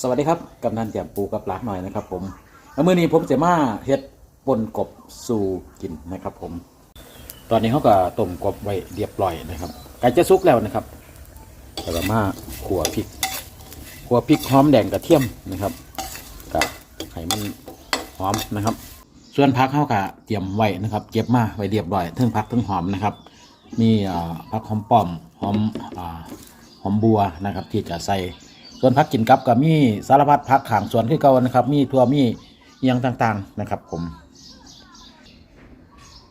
สวัสดีครับกำนันเตี่มปูกับหลาหน่อยนะครับ ผมแล้วมื้อนี้ผมจะมาเฮ็ดปนกบสู่กินนะครับ ผม ตอนนี้เขาก็ต้มกบไว้เรียบร้อยนะครับไก่จะสุกแล้วนะครับแล้วก็มาขัวพริกขัวพริกหอมแดงกระเทียมนะครับกับไข่มันหอมนะครับ ส่วนผักเขาก็เตรียมไว้นะครับ เก็บมาไว้เรียบร้อยทั้งผักทั้งหอมนะครับ มีผักหอมป้อมหอมอหอมบัวนะครับ ที่จะใส่ ส่วนผักกินกับก็มีสารพัดผักขางสวนคือเก่านะครับ มีทั่วมีอหยังต่างๆนะครับ ผม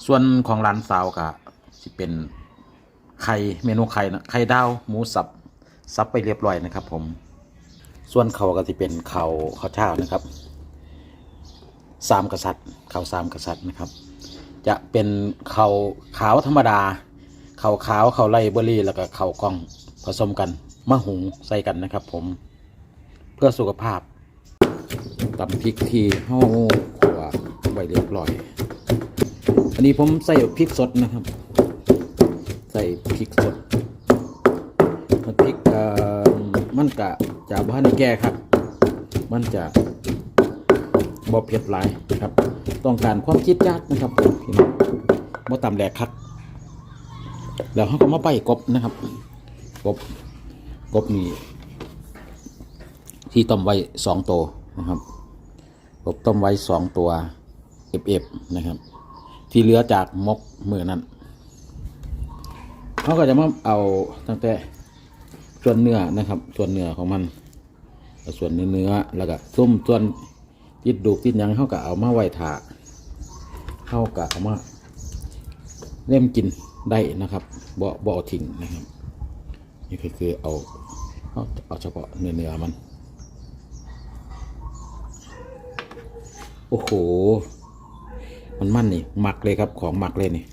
ส่วนของร้านสาวก็สิเป็นไข่เมนูไข่นะไข่ดาวหมูสับสับไปเรียบร้อยนะครับ ผม ส่วนเขาก็สิเป็นเขาวข้าวเช้านะครับสามกษัตริย์ข้าสามกษัตริย์นะครับ จะเป็นเขาขาวธรรมดาเขาขาวเขาวไรเบอรี่แล้วก็เขากล้องผสมกัน มะหุงใส่กันนะครับ ผมเพื่อสุขภาพตำพริกที่ห้าขัวไว้เรียบร้อย อันนี้ผมใส่พริกสดนะครับ ใส่พริกสดมันพริกมันกะจะบ้านแก่ครับ มันจะบอเผ็ดหลายครับ ต้องการความคิดจัดนะครับผมพี่น้องบ่ต่ำแหลกครับแล้วเขาก็มาไปกบนะครับ กบ กบนี่ที่ต้มไว้สองตัวนะครับกบต้มไว้สองตัวเอฟเอฟนะครับ ที่เหลือจากมกมือนั้นเขาก็จะมาเอาตั้งแต่ส่วนเนื้อนะครับ ส่วนเนื้อของมันส่วนเนื้อแล้วก็ซุ่มส่วนติดดูกติดยังเขาก็เอามาไว้ถาเขาก็เอามาเล่มกินได้นะครับบ่บ่ทิ้งนะครับ นี่คือเอา เอาเฉพาะเนื้อเนื้อมัน โอ้โห มันมั่นนี่หมักเลยครับของหมักเลยนี่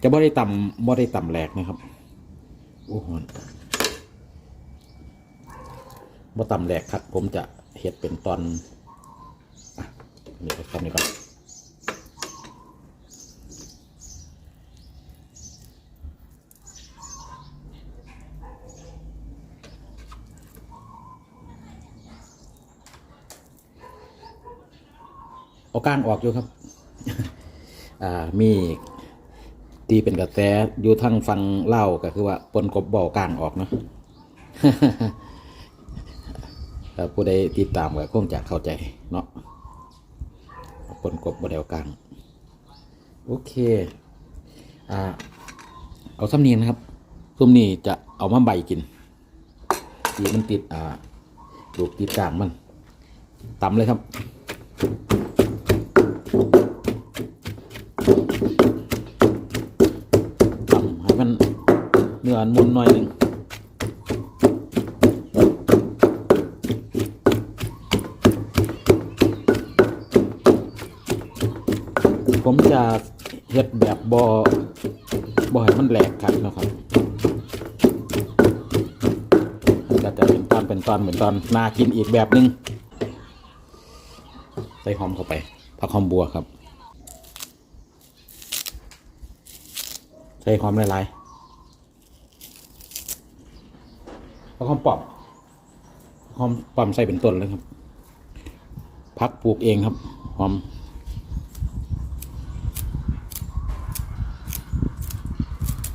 จะบ่ได้ต่ำบ่ได้ต่ำแหลกนะครับโอ้โหบ่ต่ำแหลกครับ ผมจะเห็ดเป็นตอนอะนี่ก็ทำนี่ก่อน เอาก้างออกอยู่ครับอ่ามีตีเป็นกระแสอยู่ทางฟังเล่าก็คือว่าปนกบบ่อกลางออกเนาะถ้าผู้ใดติดตามก็คงจะเข้าใจเนาะปนกบบ่เดวกลางโอเคอ่าเอาซ้ำเนียงนะครับซุ่มนี้จะเอามาใบกินทีมันติดอ่าลูกติดกลางมันตำเลยครับ อมุนหน่อยหนึ่งผมจะเฮ็ดแบบบอบอให้มันแหลกกันนะครับมันก็จะเป็นตอนเป็นตอนเหมือนตอนนากินอีกแบบหนึง ใส่หอมเข้าไปผักหอมบัวครับ ใส่หอมหลายๆ แล้วหอมปอบหอมปอมใส่เป็นต้นเลยครับพักปลูกเองครับหอม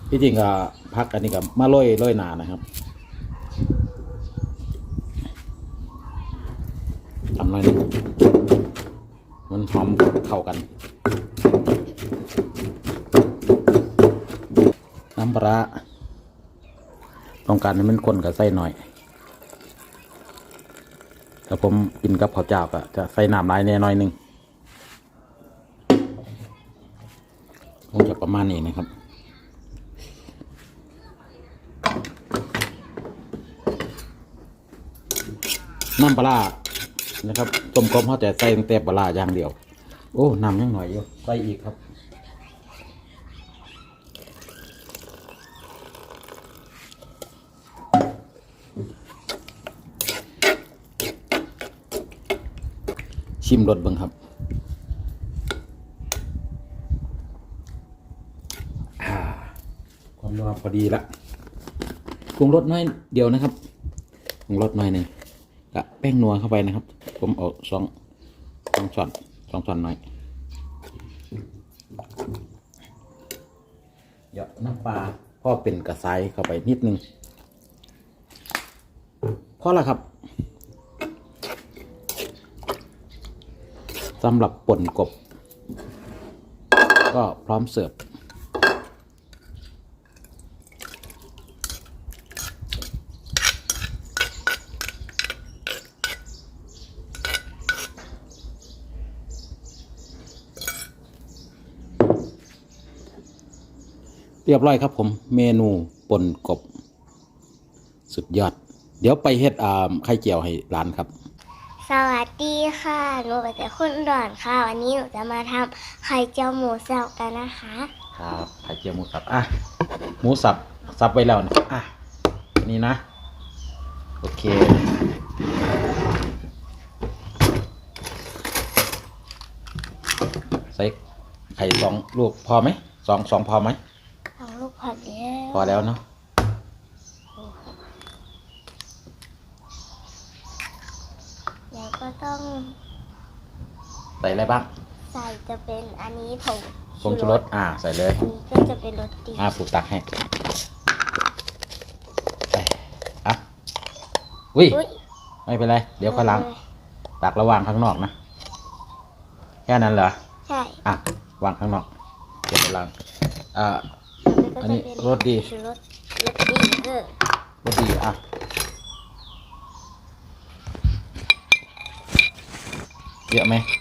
ที่จริงก็พักอันนี้กับมาโรยโรยนานะครับทำหน่อยหนึงมันหอมเข้ากัน น้ำปลา ต้องการให้มันข้นกับใส่หน่อยแต่ผมกินกับข้าวเจ้าก็จะใส่น้ำลายแน่น่อยหนึงคงจะประมาณนี้นะครับน้ำปลานะครับต้มกบเขาแต่ใส่แต่ปลาร้าอย่างเดียว โอ้น้ำยังหน่อยอยู่ใส่อีกครับ ชิมรสเบิ่งครับอ่าความนัวพอดีละปรุงรสน้อยเดียวนะครับปรุงรสหน่อยหนึ่งกะแป้งนัวเข้าไปนะครับ ผมเอาสองสองช้อนสองช้อนหน่อยหยอดน้ำปลาพ่อเป็นกระไซเข้าไปนิดนึงพอแล้วครับ สำหรับป่นกบ ก็พร้อมเสิร์ฟเรียบร้อยครับผมเมนูป่นกบ สุดยอด เดี๋ยวไปเฮ็ดไข่เจียวให้ร้านครับ สวัสดีค่ะ หนูเป็นแต่คุณดอนค่ะ วันนี้หนูจะมาทำไข่เจียวหมูสับกันนะคะ ครับไข่เจียวหมูสับ อะ หมูสับ สับไว้แล้วนะอะ นี่นะ โอเค ใส่ไข่สองลูกพอไหม สองสองพอไหมสองลูกพอแล้ว พอแล้วเนาะ แล้วก็ต้อง ใส่อะไรบ้าง ใส่จะเป็นอันนี้ผงผงชูรสอ่า ใส่เลย อันนี้ก็จะเป็นรสดีอ่าผูกตักให้ไปอะอุ้ย อุ๊ยไม่เป็นไร เดี๋ยวค่อยล้างตักระวางข้างนอกนะ แค่นั้นเหรอ ใช่อะ วางข้างนอก เดี๋ยวไปล้างอ่า อันนี้แล้วก็จะเป็นรสดีชูรสรสดีเออรสดีอะ เยอะไหมชนิด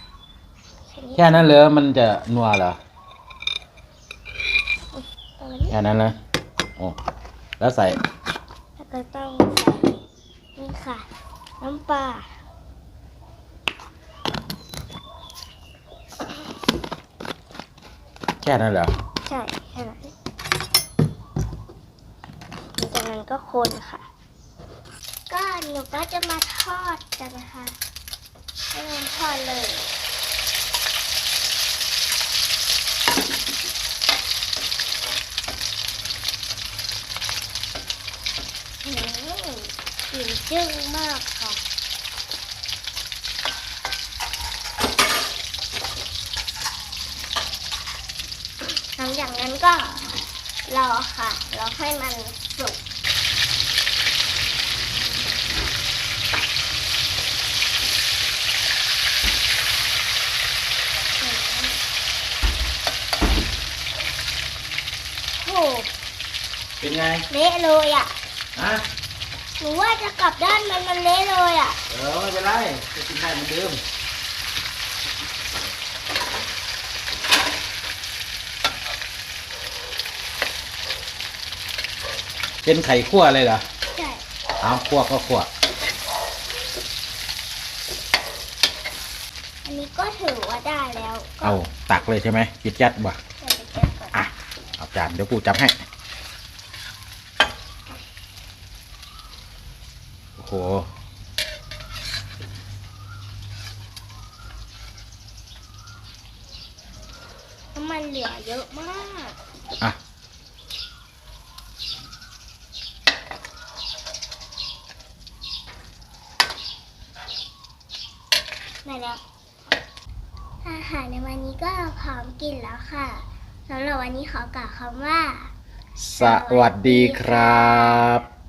แค่นั้นเลยมันจะนัวเหรอประมาณนี้แค่นั้นเลยโอ้แล้วใส่แล้วก็ต้องใส่นี่ค่ะ น้ำปลาแค่นั้นเหรอใช่แค่นั้นจากนั้นก็คนค่ะ ก็หนูก็จะมาทอดกันนะคะให้มันทอดเลย อืม กลิ่นจึ้งมากค่ะหลังจากนั้นก็รอค่ะ รอให้มันสุกโอ้โหเป็นไง เละเลยอะอะ หนูว่าจะกลับด้านมันมันเละเลยอะ เออไม่เป็นไรจะกินได้เหมือนเดิมเป็นไข่คั่วเลยเหรอใช่เอาคั่วก็คั่วอันนี้ก็ถือว่าได้แล้วเอาตักเลยใช่ไหมจิตยัดบ่เดี๋ยวไปเก็บก่อน อะ เอาจานเดี๋ยวกูจับให้ โอ้โหน้ำมันเหลือเยอะมาก อะ มาแล้ว อาหารในวันนี้ก็พร้อมกินแล้วค่ะสำหรับวันนี้ขอกล่าวคำว่า สวัสดีครับ